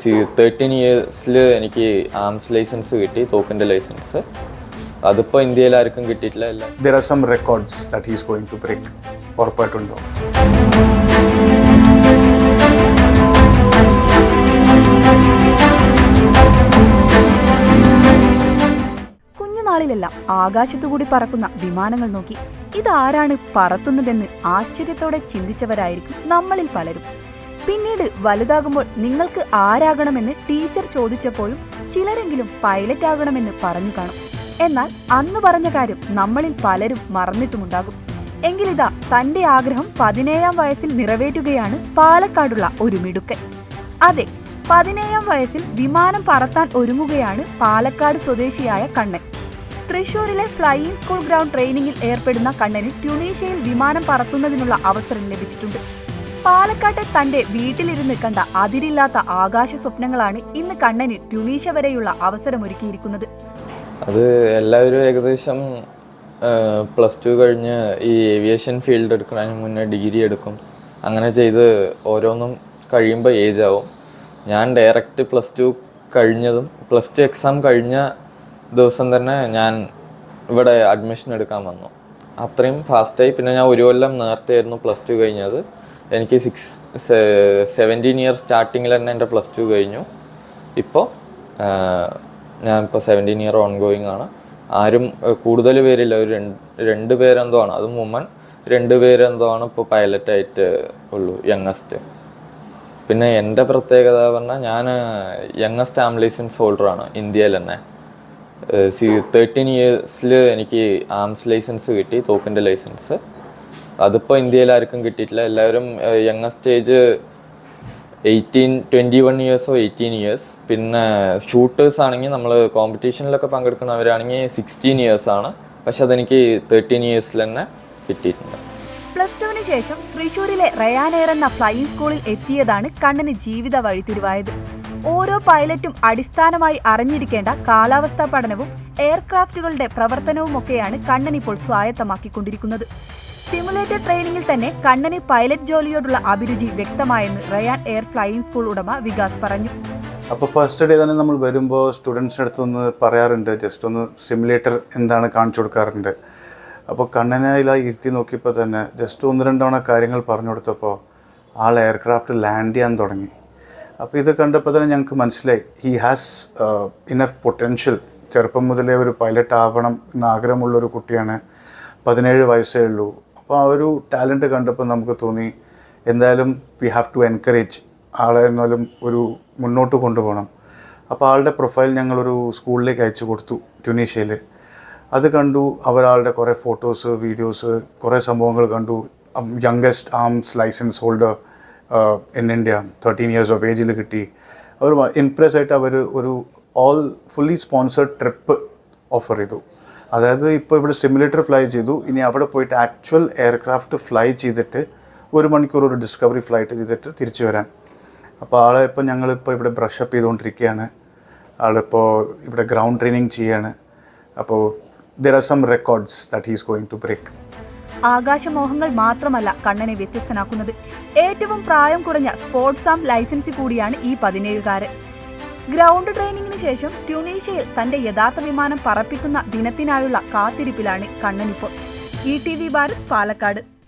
C thirteen ഇയേഴ്സിൽ എനിക്ക് arms licence കിട്ടി തോക്കിന്റെ licence അതിപ്പോൾ ഇന്ത്യയിൽ ആർക്കും കിട്ടിയിട്ടില്ല അല്ല there are some records that he's going to break ഉറപ്പായിട്ടുണ്ടോ? കുഞ്ഞുനാളിലെല്ലാം ആകാശത്തുകൂടി പറക്കുന്ന വിമാനങ്ങൾ നോക്കി. ഇതാരാണ് പറത്തുന്നതെന്ന് ആശ്ചര്യത്തോടെ ചിന്തിച്ചവരായിരിക്കും നമ്മളിൽ പലരും. പിന്നീട് വലുതാകുമ്പോൾ നിങ്ങൾക്ക് ആരാകണമെന്ന് ടീച്ചർ ചോദിച്ചപ്പോഴും ചിലരെങ്കിലും പൈലറ്റ് ആകണമെന്ന് പറഞ്ഞു കാണും. എന്നാൽ അന്ന് പറഞ്ഞ കാര്യം നമ്മളിൽ പലരും മറന്നിട്ടുമുണ്ടാകും. എങ്കിലിതാ തന്റെ ആഗ്രഹം പതിനേഴാം വയസ്സിൽ നിറവേറ്റുകയാണ് പാലക്കാടുള്ള ഒരു മിടുക്കൻ. അതെ പതിനേഴാം വയസ്സിൽ വിമാനം പറത്താൻ ഒരുങ്ങുകയാണ് പാലക്കാട് സ്വദേശിയായ കണ്ണൻ. തൃശൂരിലെ ഫ്ലൈയിങ് സ്കൂൾ ഗ്രൗണ്ട് ട്രെയിനിങ്ങിൽ ഏർപ്പെടുന്ന കണ്ണന് ട്യൂണീഷ്യയിൽ വിമാനം പറത്തുന്നതിനുള്ള അവസരം ലഭിച്ചിട്ടുണ്ട്. പാലക്കാട്ടെ തന്റെ വീട്ടിലിരുന്ന് കണ്ട അതിരില്ലാത്ത ആകാശ സ്വപ്നങ്ങളാണ് ഇന്ന് കണ്ണന് ട്യൂണീഷ്യ വരെയുള്ള അവസരമൊരുക്കിയിരിക്കുന്നത്. അത് എല്ലാവരും ഏകദേശം പ്ലസ് ടു കഴിഞ്ഞ് ഈ ഏവിയേഷൻ ഫീൽഡ് എടുക്കുന്നതിന് മുന്നേ ഡിഗ്രി എടുക്കും. അങ്ങനെ ചെയ്ത് ഓരോന്നും കഴിയുമ്പോൾ ഏജ് ആവും. ഞാൻ ഡയറക്റ്റ് പ്ലസ് ടു കഴിഞ്ഞതും പ്ലസ് ടു എക്സാം കഴിഞ്ഞ ദിവസം തന്നെ ഞാൻ ഇവിടെ അഡ്മിഷൻ എടുക്കാൻ വന്നു. അത്രയും ഫാസ്റ്റായി പിന്നെ ഞാൻ ഒരു കൊല്ലം നേരത്തെ ആയിരുന്നു പ്ലസ് ടു കഴിഞ്ഞത്. എനിക്ക് സിക്സ് സെവന്റീൻ ഇയർ സ്റ്റാർട്ടിങ്ങിൽ തന്നെ എന്റെ പ്ലസ് ടു കഴിഞ്ഞു. ഇപ്പോൾ ഞാൻ ഇപ്പോൾ സെവന്റീൻ ഇയർ ഓൺ ഗോയിങ് ആണ്. ആരും കൂടുതൽ പേരില്ല. ഒരു രണ്ട് പേരെന്തോ ആണ്. അതും വുമൺ രണ്ട് പേരെന്തോ ആണ് ഇപ്പോൾ പൈലറ്റായിട്ട് ഉള്ളു യങ്ങസ്റ്റ് പിന്നെ എന്റെ പ്രത്യേകത പറഞ്ഞാൽ ഞാൻ യങ്ങസ്റ്റ് ആം ലൈസൻസ് ഹോൾഡറാണ് ഇന്ത്യയിൽ തന്നെ. സി തേർട്ടീൻ ഇയേഴ്സിൽ എനിക്ക് ആംസ് ലൈസൻസ് കിട്ടി തോക്കിന്റെ ലൈസൻസ് അതിപ്പോൾ ഇന്ത്യയിൽ ആർക്കും കിട്ടിയിട്ടില്ല. എല്ലാവരും youngest stage eighteen twenty one ഇയേഴ്സോ eighteen years പിന്നെ ഷൂട്ടേഴ്സ് ആണെങ്കിൽ നമ്മൾ കോമ്പറ്റീഷനിലൊക്കെ പങ്കെടുക്കുന്നവരാണെങ്കിൽ സിക്സ്റ്റീൻ ഇയേഴ്സ് ആണ്. പക്ഷെ അതെനിക്ക് തേർട്ടീൻ ഇയേഴ്സിൽ തന്നെ കിട്ടിയിട്ടുണ്ട്. പ്ലസ് ടുവിന് ശേഷം തൃശൂരിലെ റയാനെയർ എന്ന ഫ്ലൈയിങ് സ്കൂളിൽ എത്തിയതാണ് കണ്ണന് ജീവിത വഴിത്തിരിവായത്. ഓരോ പൈലറ്റും അടിസ്ഥാനമായി അറിഞ്ഞിരിക്കേണ്ട കാലാവസ്ഥാ പഠനവും എയർക്രാഫ്റ്റുകളുടെ പ്രവർത്തനവുമൊക്കെയാണ് കണ്ണൻ ഇപ്പോൾ സ്വായത്തമാക്കിക്കൊണ്ടിരിക്കുന്നത്. സിമുലേറ്റർ ട്രെയിനിങ്ങിൽ തന്നെ കണ്ണന് പൈലറ്റ് ജോലിയോടുള്ള അഭിരുചി വ്യക്തമായെന്ന് റയാൻ എയർ ഫ്ലൈയിങ് സ്കൂൾ ഉടമ വികാസ് പറഞ്ഞു. അപ്പോൾ ഫസ്റ്റ് ഡേ തന്നെ നമ്മൾ വരുമ്പോൾ സ്റ്റുഡൻസിന്റെ അടുത്തൊന്ന് പറയാറുണ്ട് ജസ്റ്റ് ഒന്ന് സിമുലേറ്റർ എന്താണ് കാണിച്ചു കൊടുക്കാറുണ്ട്. അപ്പോൾ കണ്ണനയിലായി ഇരുത്തി നോക്കിയപ്പോൾ തന്നെ ജസ്റ്റ് ഒന്ന് രണ്ടവണ കാര്യങ്ങൾ പറഞ്ഞു കൊടുത്തപ്പോൾ ആൾ എയർക്രാഫ്റ്റ് ലാൻഡ് ചെയ്യാൻ തുടങ്ങി. അപ്പോൾ ഇത് കണ്ടപ്പോൾ തന്നെ ഞങ്ങൾക്ക് മനസ്സിലായി ഹി ഹാസ് ഇനഫ് പൊട്ടൻഷ്യൽ ചെറുപ്പം മുതലേ ഒരു പൈലറ്റ് ആവണം എന്ന ആഗ്രഹമുള്ള ഒരു കുട്ടിയാണ്. പതിനേഴ് വയസ്സേ ഉള്ളൂ. അപ്പോൾ ആ ഒരു ടാലന്റ് കണ്ടപ്പോൾ നമുക്ക് തോന്നി എന്തായാലും വി ഹാവ് ടു എൻകറേജ് ആളെ എന്നാലും ഒരു മുന്നോട്ട് കൊണ്ടുപോകണം. അപ്പോൾ ആളുടെ പ്രൊഫൈൽ ഞങ്ങളൊരു സ്കൂളിലേക്ക് അയച്ചു കൊടുത്തു ട്യൂണീഷ്യയിൽ അത് കണ്ടു അവരാളുടെ കുറേ ഫോട്ടോസ് വീഡിയോസ് കുറേ സംഭവങ്ങൾ കണ്ടു. Youngest arms licence holder in India thirteen years of ഏജിൽ കിട്ടി. അവർ ഇംപ്രസ് ആയിട്ട് അവർ ഒരു all fully sponsored trip offer ചെയ്തു. അതായത് ഇപ്പോൾ ഇവിടെ സിമുലേറ്റർ ഫ്ലൈ ചെയ്തു. ഇനി അവിടെ പോയിട്ട് ആക്ച്വൽ എയർക്രാഫ്റ്റ് ഫ്ലൈ ചെയ്തിട്ട് ഒരു മണിക്കൂർ ഒരു ഡിസ്കവറി ഫ്ലൈറ്റ് ചെയ്തിട്ട് തിരിച്ചു വരാൻ. അപ്പോൾ ആളെ ഇപ്പോൾ ഞങ്ങളിപ്പോൾ ഇവിടെ ബ്രഷ് അപ്പ് ചെയ്തുകൊണ്ടിരിക്കുകയാണ്. ആളിപ്പോൾ ഇവിടെ ഗ്രൗണ്ട് ട്രെയിനിങ് ചെയ്യാണ്. അപ്പോൾ there are some records that he's going to break ആകാശമോഹങ്ങൾ മാത്രമല്ല കണ്ണനെ വ്യത്യസ്തനാക്കുന്നത്. ഏറ്റവും പ്രായം കുറഞ്ഞ സ്പോർട്സ് ആം ലൈസൻസി കൂടിയാണ് ഈ പതിനേഴുകാരൻ. ഗ്രൗണ്ട് ട്രെയിനിങ്ങിന് ശേഷം ട്യൂണീഷ്യയിൽ തന്റെ യഥാർത്ഥ വിമാനം പറപ്പിക്കുന്ന ദിനത്തിനായുള്ള കാത്തിരിപ്പിലാണ് കണ്ണനിപ്പോൾ E T V Bharat Palakkad.